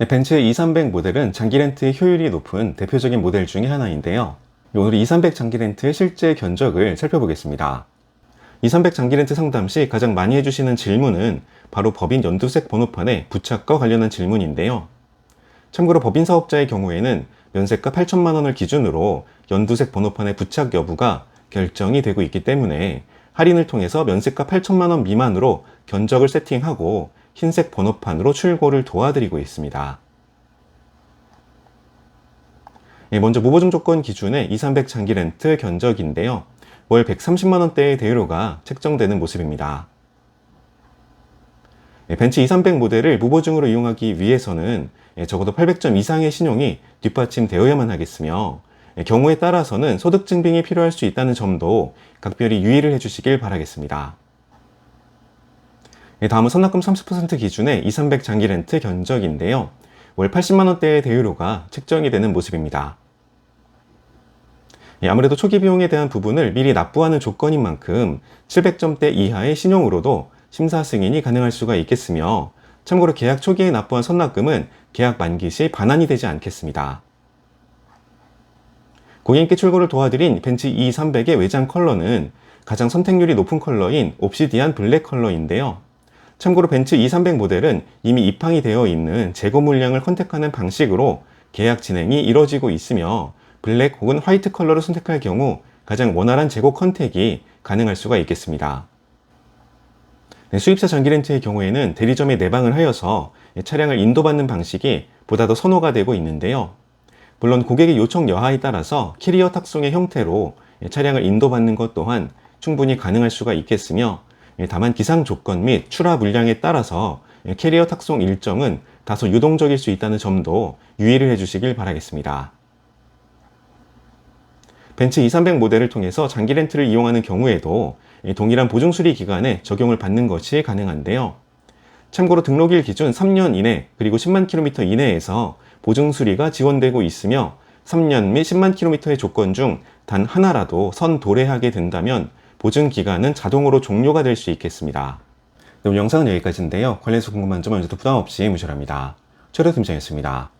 네, 벤츠의 2300 모델은 장기 렌트의 효율이 높은 대표적인 모델 중에 하나인데요. 오늘 2300 장기 렌트의 실제 견적을 살펴보겠습니다. 2300 장기 렌트 상담 시 가장 많이 해주시는 질문은 바로 법인 연두색 번호판의 부착과 관련한 질문인데요. 참고로 법인 사업자의 경우에는 면세가 8천만 원을 기준으로 연두색 번호판의 부착 여부가 결정이 되고 있기 때문에 할인을 통해서 면세가 8천만 원 미만으로 견적을 세팅하고 흰색 번호판으로 출고를 도와드리고 있습니다. 예, 먼저 무보증 조건 기준의 2300 장기 렌트 견적인데요. 월 130만 원대의 대여료가 책정되는 모습입니다. 예, 벤츠 2300 모델을 무보증으로 이용하기 위해서는 예, 적어도 800점 이상의 신용이 뒷받침되어야만 하겠으며 예, 경우에 따라서는 소득 증빙이 필요할 수 있다는 점도 각별히 유의를 해주시길 바라겠습니다. 예, 다음은 선납금 30% 기준의 2300 장기 렌트 견적인데요. 월 80만 원대의 대여료가 책정이 되는 모습입니다. 예, 아무래도 초기 비용에 대한 부분을 미리 납부하는 조건인 만큼 700점대 이하의 신용으로도 심사 승인이 가능할 수가 있겠으며 참고로 계약 초기에 납부한 선납금은 계약 만기 시 반환이 되지 않겠습니다. 고객님께 출고를 도와드린 벤츠 E300의 외장 컬러는 가장 선택률이 높은 컬러인 옵시디안 블랙 컬러인데요. 참고로 벤츠 E300 모델은 이미 입항이 되어 있는 재고 물량을 컨택하는 방식으로 계약 진행이 이뤄지고 있으며 블랙 혹은 화이트 컬러를 선택할 경우 가장 원활한 재고 컨택이 가능할 수가 있겠습니다. 네, 수입차 전기 렌트의 경우에는 대리점에 내방을 하여서 차량을 인도받는 방식이 보다 더 선호가 되고 있는데요. 물론 고객의 요청 여하에 따라서 캐리어 탁송의 형태로 차량을 인도받는 것 또한 충분히 가능할 수가 있겠으며 다만 기상 조건 및 출하 물량에 따라서 캐리어 탁송 일정은 다소 유동적일 수 있다는 점도 유의를 해주시길 바라겠습니다. 벤츠 2300 모델을 통해서 장기 렌트를 이용하는 경우에도 동일한 보증 수리 기간에 적용을 받는 것이 가능한데요. 참고로 등록일 기준 3년 이내 그리고 10만 킬로미터 이내에서 보증 수리가 지원되고 있으며 3년 및 10만 킬로미터의 조건 중 단 하나라도 선 도래하게 된다면 보증 기간은 자동으로 종료가 될 수 있겠습니다. 네, 오늘 영상은 여기까지인데요. 관련해서 궁금한 점은 언제도 부담 없이 무시랍니다. 최로 팀장이었습니다.